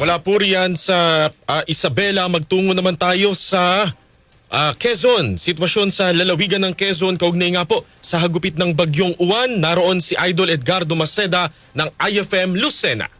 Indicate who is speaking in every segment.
Speaker 1: Mula po riyan sa ah, Isabela, magtungo naman tayo sa ah, Quezon. Sitwasyon sa lalawigan ng Quezon, kaugnay nga po sa hagupit ng Bagyong Uwan. Naroon si Idol Edgardo Maceda ng IFM Lucena.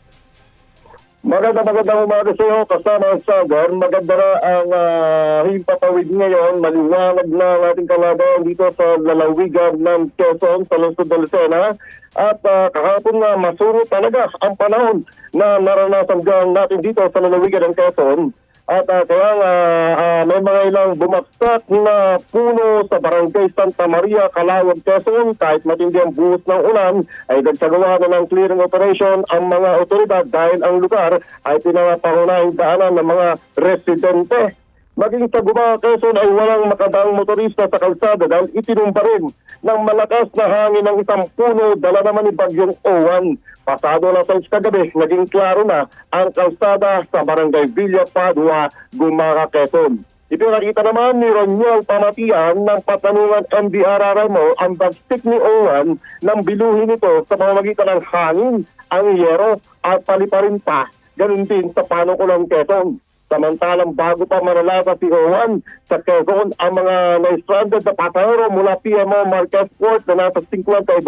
Speaker 2: Maganda magandang umaga sa iyo kasama ang Sagar. Maganda na ang uh, himpapawid ngayon. Maliwanag na ang ating kalaban dito sa lalawigan ng Quezon sa lungsod ng Lucena. At ah, kahapon nga masuro talaga ang panahon na naranasan gang natin dito sa lalawigan ng Quezon. At uh, kaya nga ah, may mga ilang bumagsak na puno sa barangay Santa Maria, Calawag, Quezon. Kahit matindi ang buhos ng ulan, ay nagsagawa na ng clearing operation ang mga otoridad dahil ang lugar ay pinapangunahing daanan ng mga residente. Maging sa Guma, Quezon ay walang makadaang motorista sa kalsada dahil itinumba rin ng malakas na hangin ng isang puno dala naman ni Bagyong Owan. Pasado na sa kagabi, naging klaro na ang kalsada sa barangay Villa Padua, Gumaka, Quezon. Ipinakita naman ni Roniel Pamatian ng patanungan MDRRI mo ang bagstik ni Owan ng biluhin nito sa pamamagitan ng hangin, ang yero at paliparin pa. Ganun din sa panukulang Quezon. Samantalang bago pa manalasa si Owan sa Quezon, ang mga na-stranded na pasahero mula PMO Marquez Port na nasa 52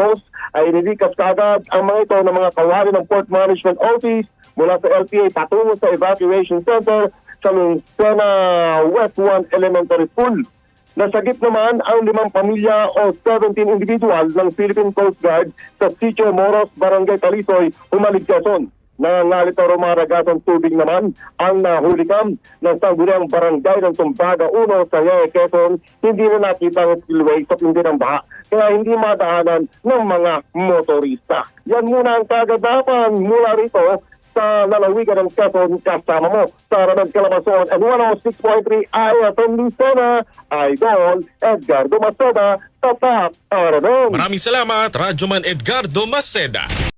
Speaker 2: ay nilikas kagad ang mga ito ng mga kawali ng Port Management Office mula sa LPA patungo sa Evacuation Center sa Lucena West 1 Elementary School. Nasagip naman ang limang pamilya o 17 individual ng Philippine Coast Guard sa Sitio Moros, Barangay Talisoy, Humalig, Quezon. Nangangalit na rumaragatang tubig naman ang nahulikam ng sangguniang barangay ng Tumbaga 1 sa Yaya, Quezon. Hindi na nakita ang spillway sa pindi ng baha kaya hindi madaanan ng mga motorista. Yan muna ang kagadapan mula rito sa lalawigan ng Quezon kasama mo sa Ranad Calabason and 106.3 IFM Lucena, Idol Edgardo Maceda, Tatak Aranon.
Speaker 1: Maraming salamat, Radyoman Edgardo Maceda.